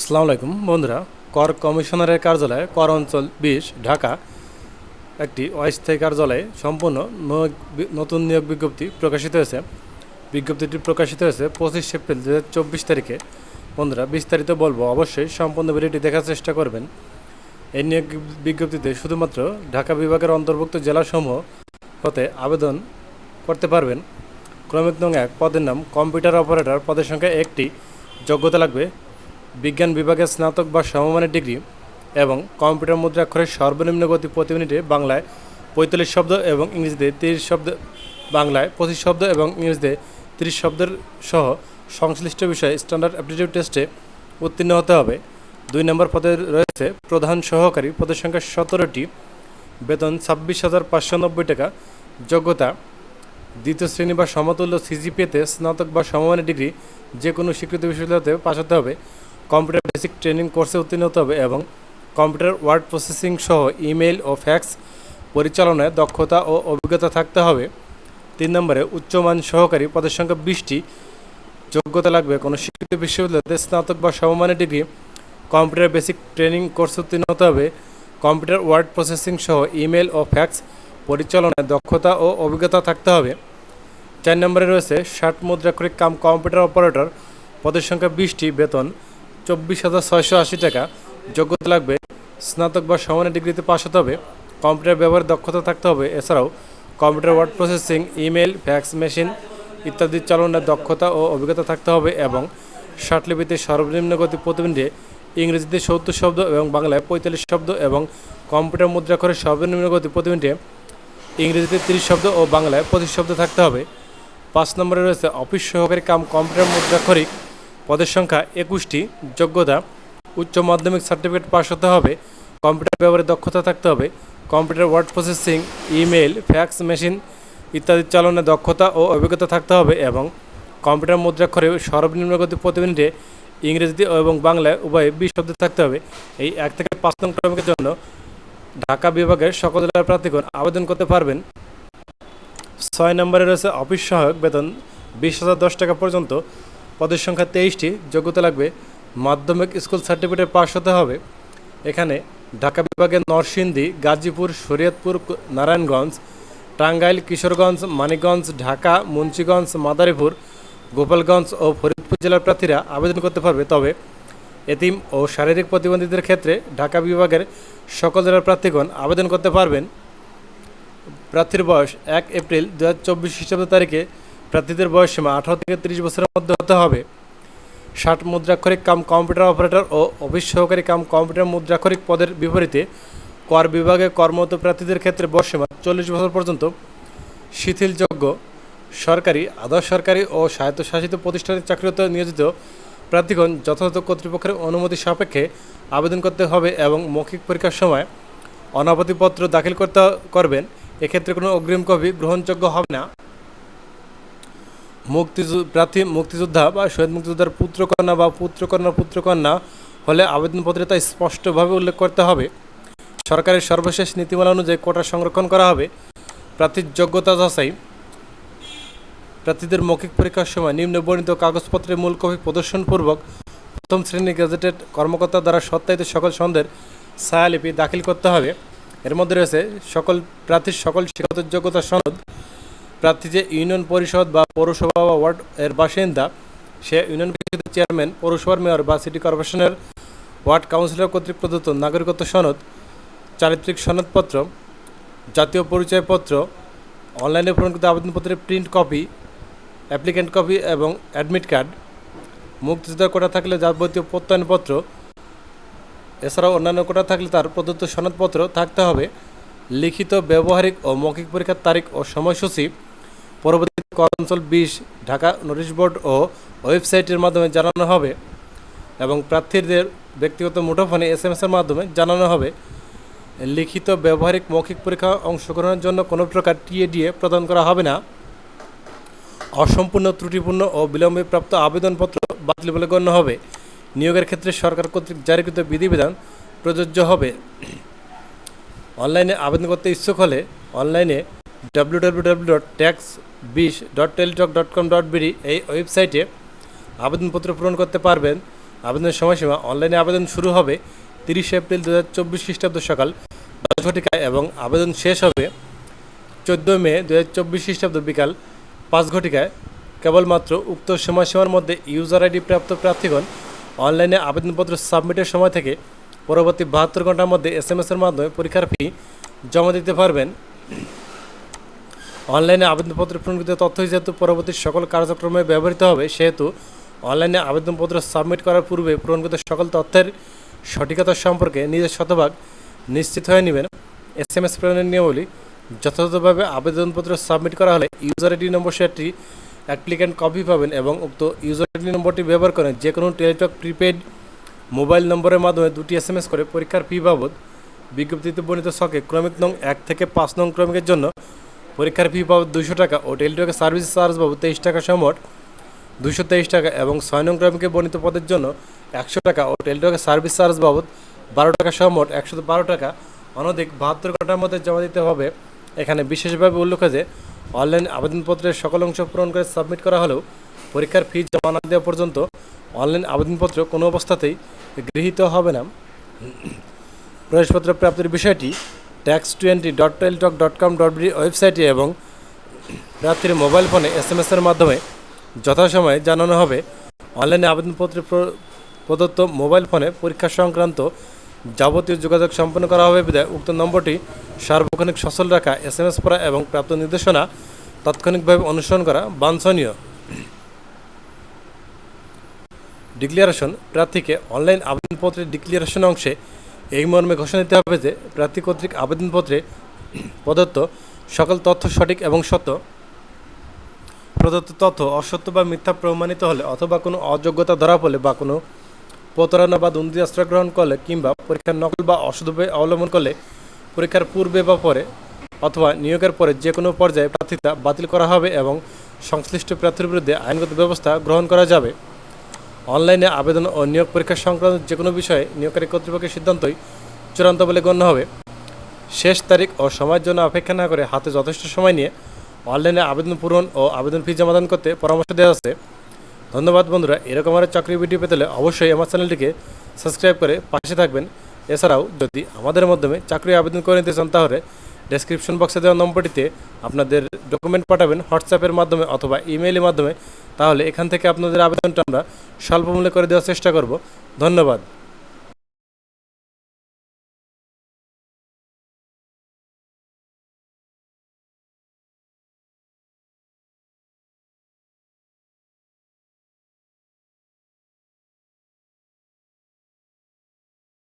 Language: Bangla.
আসসালামু আলাইকুম, বন্ধুরা। কর কমিশনারের কার্যালয়ে, কর অঞ্চল বিশ, ঢাকা। একটি অস্থায়ী কার্যালয়ে সম্পূর্ণ নতুন নিয়োগ বিজ্ঞপ্তি প্রকাশিত হয়েছে। বিজ্ঞপ্তিটি প্রকাশিত হয়েছে পঁচিশ এপ্রিল দু চব্বিশ তারিখে। বন্ধুরা, বিস্তারিত বলব, অবশ্যই সম্পূর্ণ ভিডিওটি দেখার চেষ্টা করবেন। এই নিয়োগ বিজ্ঞপ্তিতে শুধুমাত্র ঢাকা বিভাগের অন্তর্ভুক্ত জেলাসমূহ হতে আবেদন করতে পারবেন। ক্রমিক নং এক, পদের নাম কম্পিউটার অপারেটর, পদের সংখ্যা একটি। যোগ্যতা লাগবে বিজ্ঞান বিভাগে স্নাতক বা সমমানের ডিগ্রি এবং কম্পিউটার মুদ্রাক্ষরের সর্বনিম্ন গতি প্রতি মিনিটে বাংলায় পঁয়তাল্লিশ শব্দ এবং ইংরেজিতে তিরিশ শব্দ, বাংলায় পঁচিশ শব্দ এবং ইংরেজিতে তিরিশ শব্দের সহ সংশ্লিষ্ট বিষয়ে স্ট্যান্ডার্ড অ্যাপটিটিউড টেস্টে উত্তীর্ণ হতে হবে। দুই নম্বর পদে রয়েছে প্রধান সহকারী, পদের সংখ্যা সতেরোটি। বেতন ছাব্বিশ হাজার পাঁচশো নব্বই টাকা। যোগ্যতা, দ্বিতীয় শ্রেণি বা সমতুল্য সিজিপিএতে স্নাতক বা সমমানের ডিগ্রি যে কোনো স্বীকৃত বিশ্ববিদ্যালয়তে পাশ হতে হবে। কম্পিউটার বেসিক ট্রেনিং কোর্সে উত্তীর্ণ হতে হবে এবং কম্পিউটার ওয়ার্ড প্রসেসিং সহ ইমেল ও ফ্যাক্স পরিচালনায় দক্ষতা ও অভিজ্ঞতা থাকতে হবে। তিন নম্বরে, উচ্চমান সহকারী পদের সংখ্যা বিশটি। যোগ্যতা লাগবে কোনো স্বীকৃত বিশ্ববিদ্যালয়তে স্নাতক বা সমমানের degree. Computer basic training course উত্তীর্ণ হতে হবে। কম্পিউটার ওয়ার্ড প্রসেসিং সহ ইমেল ও ফ্যাক্স পরিচালনায় দক্ষতা ও অভিজ্ঞতা থাকতে হবে। চার নম্বরে রয়েছে, ষাট মুদ্রাক্ষরিক কাম কম্পিউটার অপারেটর। পদের সংখ্যা বিশটি, বেতন। চব্বিশ হাজার ছয়শো আশি টাকা। যোগ্যতা লাগবে স্নাতক বা সমানের ডিগ্রিতে পাশ হতে হবে। কম্পিউটার ব্যবহারের দক্ষতা থাকতে হবে। এছাড়াও computer, word processing, email, fax machine ইত্যাদি চালনার দক্ষতা ও অভিজ্ঞতা থাকতে হবে এবং ষাটলিপিতে সর্বনিম্ন গতি প্রতি ইংরেজিতে সত্তর শব্দ এবং বাংলায় পঁয়তাল্লিশ শব্দ এবং কম্পিউটার মুদ্রাক্ষরের সর্বনিম্ন গতি প্রতি মিনিটে ইংরেজিতে তিরিশ শব্দ ও বাংলায় পঁচিশ শব্দ থাকতে হবে। পাঁচ নম্বরে রয়েছে অফিস সহকারী কাম কম্পিউটার মুদ্রাক্ষরিক পদের সংখ্যা একুশটি। যোগ্যতা, উচ্চ মাধ্যমিক সার্টিফিকেট পাস হতে হবে, কম্পিউটার ব্যবহারে দক্ষতা থাকতে হবে, computer word processing email fax machine ইত্যাদি চালনায় দক্ষতা ও অভিজ্ঞতা থাকতে হবে এবং কম্পিউটার মুদ্রাক্ষরে সর্বনিম্ন গতি প্রতি মিনিটে ইংরেজিতে এবং বাংলায় উভয়ে বিশ শব্দ থাকতে হবে। এই এক থেকে পাঁচ নং ক্রমিকের জন্য ঢাকা বিভাগের সকল জেলার প্রার্থীগণ আবেদন করতে পারবেন। ছয় নম্বরে রয়েছে অফিস সহায়ক বেতন, বিশ হাজার দশ টাকা পর্যন্ত। পদের সংখ্যা তেইশটি, যোগ্যতা লাগবে মাধ্যমিক স্কুল সার্টিফিকেট পাশ হতে হবে। এখানে ঢাকা বিভাগের নরসিংদী, গাজীপুর, শরীয়তপুর নারায়ণগঞ্জ, টাঙ্গাইল, কিশোরগঞ্জ, মানিকগঞ্জ, ঢাকা, মুন্সীগঞ্জ, মাদারীপুর, গোপালগঞ্জ ও ফরিদপুর জেলার প্রার্থীরা আবেদন করতে পারবে। তবে এতিম ও শারীরিক প্রতিবন্ধীদের ক্ষেত্রে ঢাকা বিভাগের সকল জেলার প্রার্থীগণ আবেদন করতে পারবেন। প্রার্থীর বয়স এক এপ্রিল দু হাজার চব্বিশ খ্রিস্টাব্দ তারিখে প্রার্থীদের বয়স সীমা আঠারো থেকে তিরিশ বছরের মধ্যে হতে হবে। ষাট মুদ্রাক্ষরিক কাম কম্পিউটার অপারেটর ও অফিস সহকারী কাম কম্পিউটার মুদ্রাক্ষরিক পদের বিপরীতে কর বিভাগে কর্মরত প্রার্থীদের ক্ষেত্রে বয়সীমা চল্লিশ বছর পর্যন্ত। শিথিলযোগ্য সরকারি আধা সরকারি ও স্বায়ত্তশাসিত প্রতিষ্ঠানে চাকরিরত নিয়োজিত প্রার্থীগণ যথাযথ কর্তৃপক্ষের অনুমতি সাপেক্ষে আবেদন করতে হবে এবং মৌখিক পরীক্ষার সময় অনাপত্তিপত্র দাখিল করতে করবেন। এক্ষেত্রে কোনো অগ্রিম কপি গ্রহণযোগ্য হবে না। মুক্তিযু, প্রার্থী মুক্তিযোদ্ধা বা শহীদ মুক্তিযোদ্ধার পুত্রকন্যা বা পুত্রকন্যা পুত্রকন্যা হলে আবেদনপত্রে তা স্পষ্টভাবে উল্লেখ করতে হবে। সরকারের সর্বশেষ নীতিমালা অনুযায়ী কোটা সংরক্ষণ করা হবে। প্রার্থীর যোগ্যতা যাচাই। প্রার্থীদের মৌখিক পরীক্ষার সময় নিম্ন বর্ণিত কাগজপত্রের মূল কপি প্রদর্শনপূর্বক প্রথম শ্রেণি গেজেটেড কর্মকর্তা দ্বারা সত্যায়িত সকল সন্দের ছায়ালিপি দাখিল করতে হবে। এর মধ্যে রয়েছে সকল প্রার্থীর সকল শিক্ষাগত যোগ্যতা সনদ প্রার্থী যে ইউনিয়ন পরিষদ বা পৌরসভা বা ওয়ার্ড এর বাসিন্দা, সে ইউনিয়ন পরিষদের চেয়ারম্যান, পৌরসভার মেয়র বা সিটি কর্পোরেশনের ওয়ার্ড কাউন্সিলর কর্তৃক প্রদত্ত নাগরিকত্ব সনদ, চারিত্রিক সনদপত্র, জাতীয় পরিচয়পত্র, অনলাইনে পূরণকৃত আবেদনপত্রের প্রিন্ট কপি অ্যাপ্লিক্যান্ট কপি এবং অ্যাডমিট কার্ড মুক্তিযোদ্ধার কোটা থাকলে যাবতীয় প্রত্যয়নপত্র, এছাড়াও অন্যান্য কোটা থাকলে তার প্রদত্ত সনদপত্র থাকতে হবে, লিখিত, ব্যবহারিক ও মৌখিক পরীক্ষার তারিখ ও সময়সূচি পরবর্তী কর বিশ, ঢাকা নোটিশ বোর্ড ও ওয়েবসাইটের মাধ্যমে জানানো হবে এবং প্রার্থীদের ব্যক্তিগত মুঠোফোনে এস এম এসের মাধ্যমে জানানো হবে। লিখিত ব্যবহারিক মৌখিক পরীক্ষা অংশগ্রহণের জন্য কোনো প্রকার টিএডিএ প্রদান করা হবে না। অসম্পূর্ণ, ত্রুটিপূর্ণ ও বিলম্বে প্রাপ্ত আবেদনপত্র বাতিল বলে গণ্য হবে। নিয়োগের ক্ষেত্রে সরকার কর্তৃক জারিকৃত বিধিবিধান প্রযোজ্য হবে। অনলাইনে আবেদন করতে ইচ্ছুক হলে অনলাইনে ডাব্লিউ ডাব্লিউ ডট ট্যাক্স বিশ dot Teletalk dot com dot BD এই ওয়েবসাইটে আবেদনপত্র পূরণ করতে পারবেন। আবেদনের সময়সীমা অনলাইনে আবেদন শুরু হবে তিরিশে এপ্রিল দু হাজার চব্বিশ খ্রিস্টাব্দ সকাল দশ ঘটিকায় এবং আবেদন শেষ হবে চোদ্দোই মে দু হাজার চব্বিশ খ্রিস্টাব্দ বিকাল পাঁচ ঘটিকায় কেবলমাত্র উক্ত সময়সীমার মধ্যে ইউজার আইডি প্রাপ্ত প্রার্থীগণ অনলাইনে আবেদনপত্র সাবমিটের সময় থেকে পরবর্তী বাহাত্তর ঘণ্টার মধ্যে এস এম এসের মাধ্যমে পরীক্ষার ফি জমা দিতে পারবেন। অনলাইনে আবেদনপত্র পূরণকৃত তথ্য যেহেতু পরবর্তী সকল কার্যক্রমে ব্যবহৃত হবে, সেহেতু অনলাইনে আবেদনপত্র সাবমিট করার পূর্বে পূরণকৃত সকল তথ্যের সঠিকতা সম্পর্কে নিজের শতভাগ নিশ্চিত হয়ে নেবেন। এস এম এস প্রেরণের নিয়মাবলী, যথাযথভাবে আবেদনপত্র সাবমিট করা হলে ইউজার আইডি নম্বর সেটি অ্যাপ্লিক্যান্ট কপি পাবেন এবং উক্ত ইউজার আইডি নম্বরটি ব্যবহার করে যে কোনো টেলিটক, প্রিপেড মোবাইল নম্বরের মাধ্যমে দুটি এস এম এস করে পরীক্ষার ফি বাবদ বিজ্ঞপ্তিতে বর্ণিত ছকে ক্রমিক নং এক থেকে পাঁচ নং ক্রমিকের জন্য পরীক্ষার ফি বাবদ দুশো টাকা ও টেলিটকের সার্ভিস চার্জ বাবদ তেইশ টাকা সমট দুশো তেইশ টাকা এবং ছয় নং ক্রমিকে বর্ণিত পদের জন্য একশো টাকা ও টেলিটকের সার্ভিস চার্জ বাবদ বারো টাকা সমট একশো বারো টাকা। অনধিক বাহাত্তর ঘণ্টার মধ্যে জমা দিতে হবে। এখানে বিশেষভাবে উল্লেখ যে, অনলাইন আবেদনপত্রের সকল অংশ পূরণ করে সাবমিট করা হলেও পরীক্ষার ফি জমা না দেওয়া পর্যন্ত অনলাইন আবেদনপত্র কোনো অবস্থাতেই গৃহীত হবে না। প্রবেশপত্র প্রাপ্তির বিষয়টি tax twenty dot Teletalk dot com dot B website এবং প্রার্থীর মোবাইল ফোনে এস এম এসের মাধ্যমে যথাসময়ে জানানো হবে। অনলাইনে আবেদনপত্রে প্র- প্রদত্ত মোবাইল ফোনে পরীক্ষা সংক্রান্ত যাবতীয় যোগাযোগ সম্পন্ন করা হবে। বিধায় উক্ত নম্বরটি সার্বক্ষণিক সচল রাখা এস এম এস পড়া এবং প্রাপ্ত নির্দেশনা তাৎক্ষণিকভাবে অনুসরণ করা বাঞ্ছনীয়। ডিক্লিয়ারেশন প্রার্থীকে অনলাইন আবেদনপত্রের ডিক্লিয়ারেশন অংশে এই মর্মে ঘোষণা দিতে হবে যে, প্রার্থী কর্তৃক আবেদনপত্রে প্রদত্ত সকল তথ্য সঠিক এবং সত্য, প্রদত্ত তথ্য অসত্য বা মিথ্যা প্রমাণিত হলে অথবা কোনো অযোগ্যতা ধরা পড়লে বা কোনো প্রতারণা বা দুর্নীতি আশ্রয় গ্রহণ করলে কিংবা পরীক্ষার নকল বা অসদুপে অবলম্বন করলে পরীক্ষার পূর্বে বা পরে অথবা নিয়োগের পরে যে কোনো পর্যায়ে প্রার্থিতা বাতিল করা হবে এবং সংশ্লিষ্ট প্রার্থীর বিরুদ্ধে আইনগত ব্যবস্থা গ্রহণ করা যাবে। অনলাইনে আবেদন ও নিয়োগ পরীক্ষা সংক্রান্ত যে কোনো বিষয়ে নিয়োগকারী কর্তৃপক্ষের সিদ্ধান্তই চূড়ান্ত বলে গণ্য হবে। শেষ তারিখ ও সময়ের জন্য অপেক্ষা না করে হাতে যথেষ্ট সময় নিয়ে অনলাইনে আবেদন পূরণ ও আবেদন ফি জমাদান করতে পরামর্শ দেওয়া আছে। ধন্যবাদ বন্ধুরা, এরকম আরও চাকরি ভিডিও পেতে হলে অবশ্যই আমার চ্যানেলটিকে সাবস্ক্রাইব করে পাশে থাকবেন। এছাড়াও যদি আমাদের মাধ্যমে চাকরি আবেদন করে নিতে চান তাহলে ডেসক্রিপশন বক্সে দেওয়া নম্বরটিতে আপনাদের ডকুমেন্ট পাঠাবেন হোয়াটসঅ্যাপের মাধ্যমে অথবা ইমেইলের মাধ্যমে। তাহলে এখান থেকে আপনাদের আবেদনটা আমরা স্বল্প মূল্যে করে দেওয়ার চেষ্টা করব। ধন্যবাদ।